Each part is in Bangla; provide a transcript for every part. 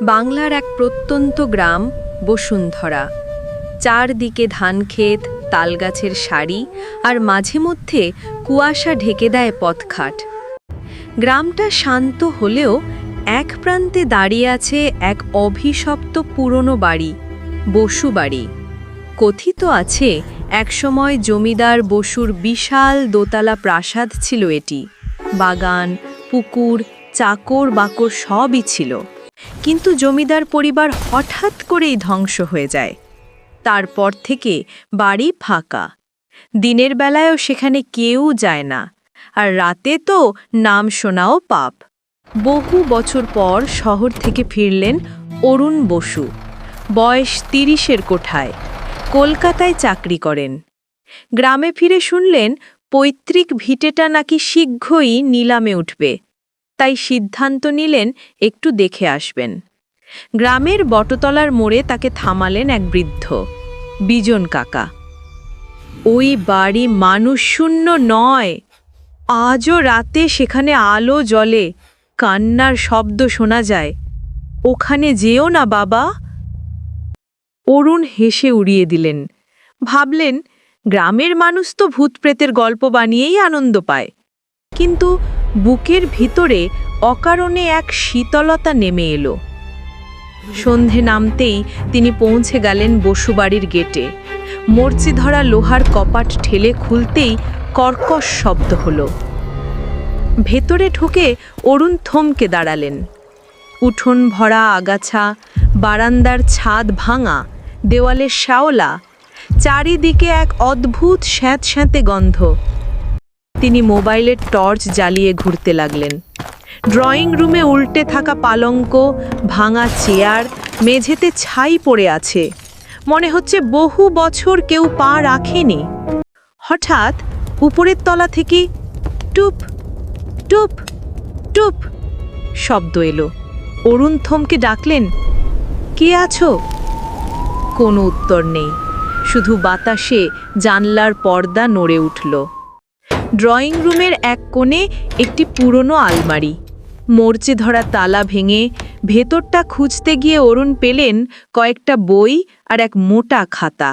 বাংলার এক প্রত্যন্ত গ্রাম, বসুন্ধরা। চারদিকে ধানক্ষেত, তালগাছের সারি আর মাঝে মধ্যে কুয়াশা ঢেকে দেয় পথঘাট। গ্রামটা শান্ত হলেও এক প্রান্তে দাঁড়িয়ে আছে এক অভিশপ্ত পুরনো বাড়ি, বসু বাড়ি। কথিত আছে, একসময় জমিদার বসুর বিশাল দোতলা প্রাসাদ ছিল এটি। বাগান, পুকুর চাকর বাকর সবই ছিল। কিন্তু জমিদার পরিবার হঠাৎ করেই ধ্বংস হয়ে যায়। তারপর থেকে বাড়ি ফাঁকা। দিনের বেলায়ও সেখানে কেউ যায় না। আর রাতে তো নাম শোনাও পাপ। বহু বছর পর শহর থেকে ফিরলেন অরুণ বসু। বয়স তিরিশের কোঠায়। কলকাতায় চাকরি করেন। গ্রামে ফিরে শুনলেন, পৈতৃক ভিটেটা নাকি শীঘ্রই নিলামে উঠবে। তাই সিদ্ধান্ত নিলেন একটু দেখে আসবেন। গ্রামের বটতলার মোড়ে তাকে থামালেন এক বৃদ্ধ, বিজন কাকা। ওই বাড়ি মানুষশূন্য নয়, আজও রাতে সেখানে আলো জ্বলে, কান্নার শব্দ শোনা যায়। ওখানে যেও না বাবা। অরুণ হেসে উড়িয়ে দিলেন, ভাবলেন, গ্রামের মানুষ তো ভূতপ্রেতের গল্প বানিয়েই আনন্দ পায়। কিন্তু বুকের ভিতরে অকারণে এক শীতলতা নেমে এলো। সন্ধে নামতেই তিনি পৌঁছে গেলেন বসুবাড়ির গেটে। মরচি ধরা লোহার কপাট ঠেলে খুলতেই কর্কশ শব্দ হলো। ভেতরে ঢুকে অরুণ থমকে দাঁড়ালেন। উঠোন ভরা আগাছা, বারান্দার ছাদ ভাঙা দেওয়ালে শ্যাওলা, চারিদিকে এক অদ্ভুত স্যাঁতস্যাঁতে গন্ধ। তিনি মোবাইলের টর্চ জ্বালিয়ে ঘুরতে লাগলেন। ড্রয়িং রুমে উল্টে থাকা পালঙ্ক, ভাঙা চেয়ার, মেঝেতে ছাই পড়ে আছে। মনে হচ্ছে বহু বছর কেউ পা রাখেনি। হঠাৎ উপরের তলা থেকে টুপ টুপ টুপ শব্দ এলো। অরুণ থমকে ডাকলেন, কে আছো? কোনো উত্তর নেই। শুধু বাতাসে জানলার পর্দা নড়ে উঠল। ড্রয়িং রুমের এক কোণে একটি পুরনো আলমারি। মরচে ধরা তালা ভেঙে ভেতরটা খুঁজতে গিয়ে অরুণ পেলেন কয়েকটা বই আর এক মোটা খাতা।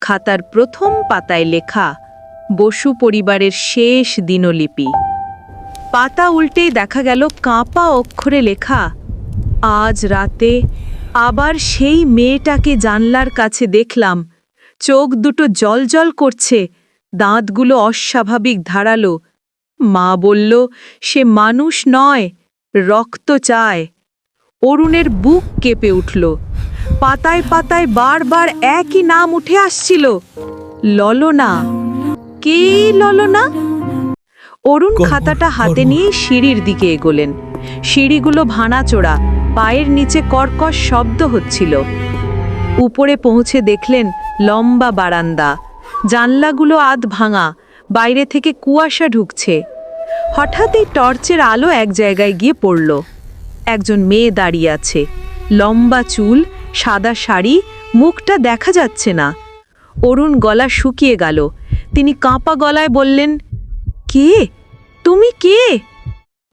খাতার প্রথম পাতায় লেখা, বসু পরিবারের শেষ দিনলিপি। পাতা উল্টেই দেখা গেল কাঁপা অক্ষরে লেখা, আজ রাতে আবার সেই মেয়েটাকে জানলার কাছে দেখলাম। চোখ দুটো জলজল করছে। দাঁতগুলো অস্বাভাবিক ধারালো। মা বলল সে মানুষ নয় রক্ত চায়। অরুণের বুক কেঁপে উঠল। পাতায় পাতায় বারবার একই নাম উঠে আসছিল ললনা। কে ললনা? অরুণ খাতাটা হাতে নিয়ে সিঁড়ির দিকে এগোলেন। সিঁড়িগুলো ভাঙাচোরা পায়ের নিচে কর্কশ শব্দ হচ্ছিল। উপরে পৌঁছে দেখলেন লম্বা বারান্দা। জানলাগুলো আধ ভাঙা, বাইরে থেকে কুয়াশা ঢুকছে। হঠাৎ এই টর্চের আলো এক জায়গায় গিয়ে পড়ল। একজন মেয়ে দাঁড়িয়ে আছে। লম্বা চুল, সাদা শাড়ি, মুখটা দেখা যাচ্ছে না। অরুণ গলা শুকিয়ে গেল। তিনি কাঁপা গলায় বললেন, কে? তুমি কে?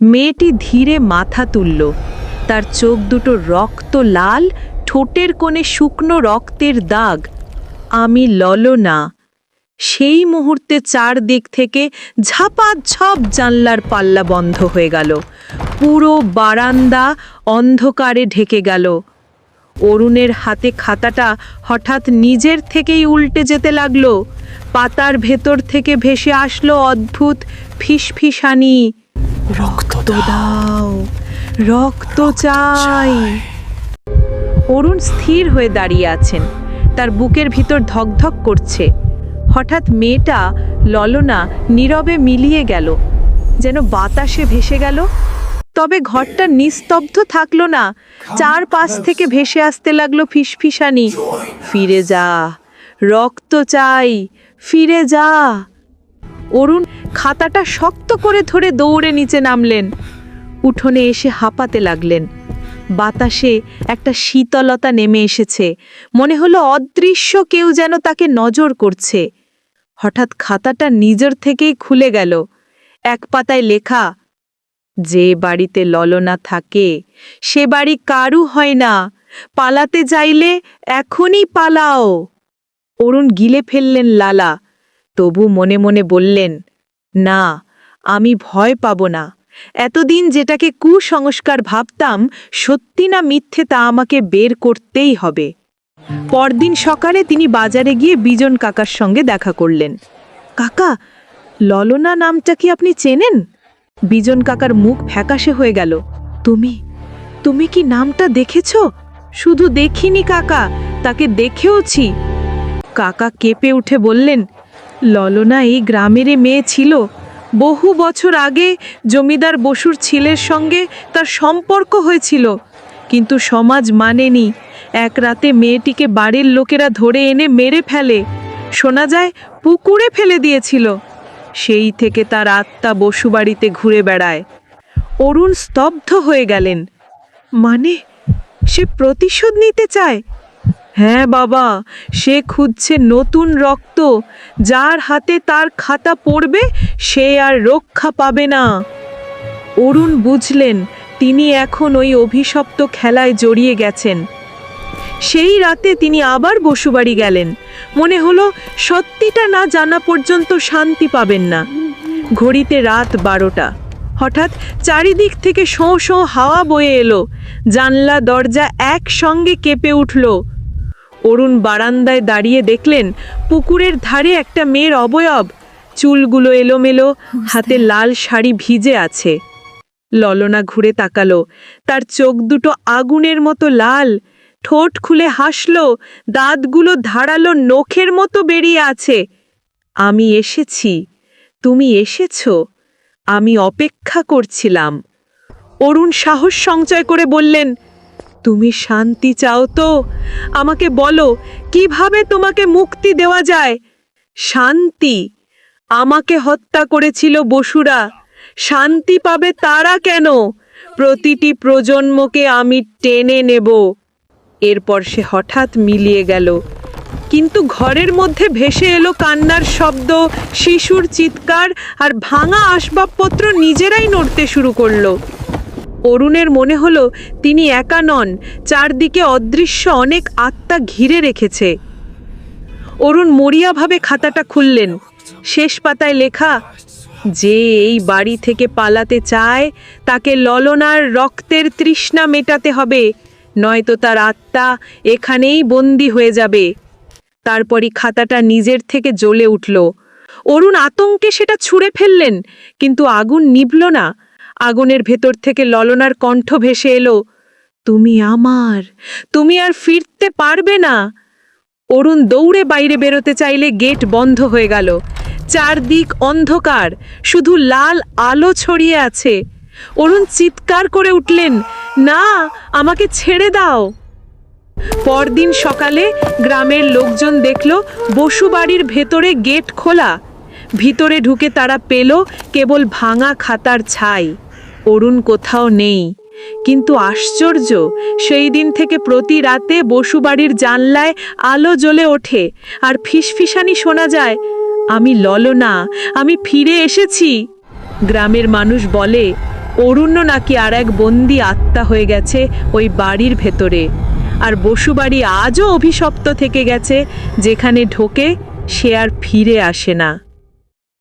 মেয়েটি ধীরে মাথা তুলল। তার চোখ দুটো রক্ত লাল, ঠোঁটের কোণে শুকনো রক্তের দাগ। আমি ললনা। সেই মুহূর্তে চারদিক থেকে ঝাপাঝপ জানলার পাল্লা বন্ধ হয়ে গেল। পুরো বারান্দা অন্ধকারে ঢেকে গেল। অরুণের হাতে খাতাটা হঠাৎ নিজের থেকেই উল্টে যেতে লাগল। পাতার ভেতর থেকে ভেসে আসলো অদ্ভুত ফিসফিসানি। রক্ত দাও। রক্ত চাই। অরুণ স্থির হয়ে দাঁড়িয়ে আছেন। তার বুকের ভিতর ধকধক করছে। হঠাৎ মেয়েটা ললনা নীরবে মিলিয়ে গেল, যেন বাতাসে ভেসে গেল। তবে ঘরটা নিস্তব্ধ থাকল না, চারপাশ থেকে ভেসে আসতে লাগল ফিসফিসানি। ফিরে যা, রক্ত চাই, ফিরে যা। অরুণ খাতাটা শক্ত করে ধরে দৌড়ে নিচে নামলেন। উঠোনে এসে হাঁপাতে লাগলেন। বাতাসে একটা শীতলতা নেমে এসেছে। মনে হলো অদৃশ্য কেউ যেন তাকে নজর করছে। হঠাৎ খাতাটা নিজের থেকেই খুলে গেল। এক পাতায় লেখা, যে বাড়িতে ললনা থাকে, সে বাড়ি কারু হয় না, পালাতে চাইলে এখনই পালাও। অরুণ গিলে ফেললেন লালা। তবু মনে মনে বললেন, না, আমি ভয় পাব না। এতদিন যেটাকে কুসংস্কার ভাবতাম, সত্যি না মিথ্যে তা আমাকে বের করতেই হবে। পরদিন সকালে তিনি বাজারে গিয়ে বিজন কাকার সঙ্গে দেখা করলেন। কাকা, ললনা নামটা কি আপনি চেনেন? বিজন কাকার মুখ ফ্যাকাশে হয়ে গেল। তুমি তুমি কি নামটা দেখেছ? শুধু দেখিনি কাকা, তাকে দেখেওছি। কাকা কেঁপে উঠে বললেন, ললনা এই গ্রামেরই মেয়ে ছিল। বহু বছর আগে জমিদার বসুর ছেলের সঙ্গে তার সম্পর্ক হয়েছিল, কিন্তু সমাজ মানেনি। এক রাতে মেয়েটিকে বাড়ির লোকেরা ধরে এনে মেরে ফেলে। শোনা যায়, পুকুরে ফেলে দিয়েছিল। সেই থেকে তার আত্মা বসুবাড়িতে ঘুরে বেড়ায়। অরুণ স্তব্ধ হয়ে গেলেন। মানে সে প্রতিশোধ নিতে চায়? হ্যাঁ বাবা, সে খুঁজছে নতুন রক্ত। যার হাতে তার খাতা পড়বে, সে আর রক্ষা পাবে না। অরুণ বুঝলেন, তিনি এখন ওই অভিশপ্ত খেলায় জড়িয়ে গেছেন। সেই রাতে তিনি আবার বসুবাড়ি গেলেন। মনে হলো, সত্যিটা না জানা পর্যন্ত শান্তি পাবেন না। ঘড়িতে রাত বারোটা। হঠাৎ চারিদিক থেকে শোঁ শোঁ হাওয়া বয়ে এলো। জানলা, দরজা একসঙ্গে কেঁপে উঠল। অরুণ বারান্দায় দাঁড়িয়ে দেখলেন, পুকুরের ধারে একটা মেয়ের অবয়ব। চুলগুলো এলোমেলো, হাতে লাল শাড়ি ভিজে আছে। ললনা ঘুরে তাকালো। তার চোখ দুটো আগুনের মতো লাল। ঠোঁট খুলে হাসলো, দাঁতগুলো ধারালো নখের মতো বেরিয়ে আছে। আমি এসেছি। তুমি এসেছ। আমি অপেক্ষা করছিলাম। অরুণ সাহস সঞ্চয় করে বললেন, তুমি শান্তি চাও তো? আমাকে বলো, কীভাবে তোমাকে মুক্তি দেওয়া যায়? শান্তি? আমাকে হত্যা করেছিল বসুরা। শান্তি পাবে তারা কেন? প্রতিটি প্রজন্মকে আমি টেনে নেব। এরপর সে হঠাৎ মিলিয়ে গেল। কিন্তু ঘরের মধ্যে ভেসে এলো কান্নার শব্দ, শিশুর চিৎকার আর ভাঙা আসবাবপত্র নিজেরাই নড়তে শুরু করল। অরুণের মনে হলো তিনি একা নন, চারদিকে অদৃশ্য অনেক আত্মা ঘিরে রেখেছে। অরুণ মরিয়াভাবে খাতাটা খুললেন। শেষ পাতায় লেখা, যে এই বাড়ি থেকে পালাতে চায়, তাকে ললনার রক্তের তৃষ্ণা মেটাতে হবে। নয়তো তার আত্মা এখানেই বন্দি হয়ে যাবে। তারপরই খাতাটা নিজের থেকে জ্বলে উঠল। অরুণ আতঙ্কে সেটা ছুঁড়ে ফেললেন, কিন্তু আগুন নিভল না। আগুনের ভেতর থেকে ললনার কণ্ঠ ভেসে এলো, তুমি আমার, তুমি আর ফিরতে পারবে না। অরুণ দৌড়ে বাইরে বেরোতে চাইলে গেট বন্ধ হয়ে গেল। চারদিক অন্ধকার, শুধু লাল আলো ছড়িয়ে আছে। অরুণ চিৎকার করে উঠলেন না, আমাকে ছেড়ে দাও। পরদিন সকালে গ্রামের লোকজন দেখল বসুবাড়ির ভেতরে গেট খোলা। ভিতরে ঢুকে তারা পেল কেবল ভাঙা খাতার ছাই। অরুণ কোথাও নেই। কিন্তু আশ্চর্য, সেই দিন থেকে প্রতি রাতে বসুবাড়ির জানলায় আলো জ্বলে ওঠে আর ফিসফিসানি শোনা যায়, আমি ললনা, আমি ফিরে এসেছি। গ্রামের মানুষ বলে অরুণ্য নাকি আর এক বন্দি আত্মা হয়ে গেছে ওই বাড়ির ভেতরে। আর বসুবাড়ি আজও অভিশপ্ত থেকে গেছে, যেখানে ঢোকে সে আর ফিরে আসে না।